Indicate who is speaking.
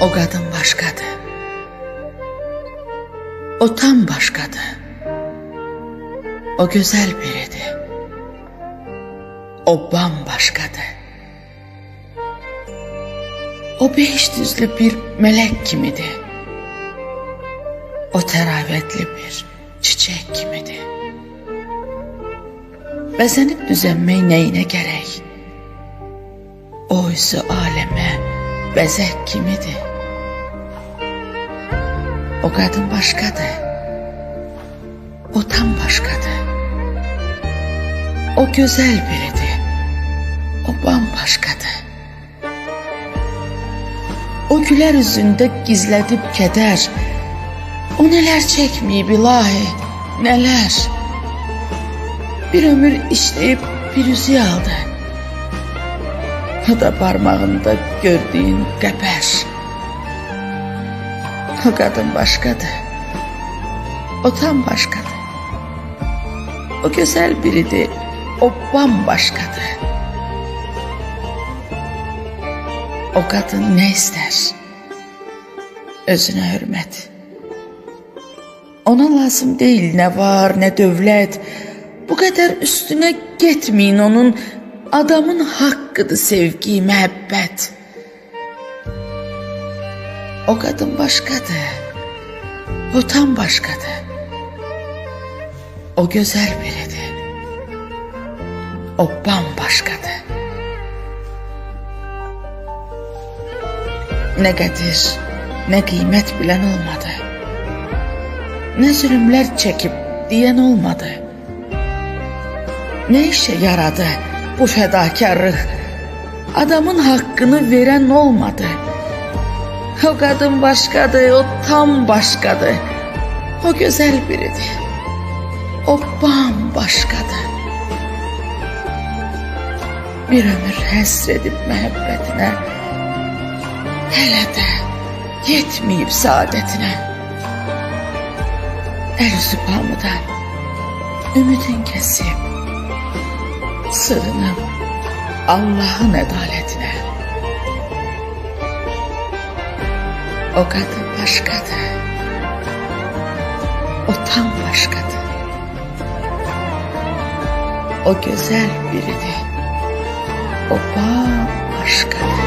Speaker 1: O kadın başkadı. O tam başkadı. O güzel biriydi. O bambaşkadı. O beş düzlü bir melek kimidi. O teravetli bir çiçek kimidi. Bezenip düzenmek neyine gerek? Oysa aleme bezek kimidi. O kadın başkadı. O tam başkadı. O güzel biriydi. O bambaşkadı. O güler yüzünde gizledip keder. O neler çekmeyip ilahi, neler. Bir ömür işleyip bir yüzü aldı. O da parmağında gördüğün geber. O kadın başkadı. O tam başkadı. O güzel biriydi. O bambaşkadı. O kadın ne ister? Özüne hürmet. Ona lazım değil ne var ne devlet. Bu kadar üstüne gitmeyin onun. Adamın hakkıdır sevgi, mehabbet. O kadın başkadır. O tam başkadır. O güzel biridir. O bambaşkadır. Ne kadir, ne kıymet bilen olmadı. Ne zulümler çekip diyen olmadı. Ne işe yaradı bu fedakarlık? Adamın hakkını veren olmadı. O kadın başkadır, o tam başkadır. O güzel biridir. O bambaşkadır. Bir ömür hasredip mehabbetine, hele de yetmeyip saadetine. El üstü palmıdan ümidin kesip, sığınıp Allah'ın adaletine. O kadın başkadır. O tam başkadır. O güzel biridir. O bambaşkadır.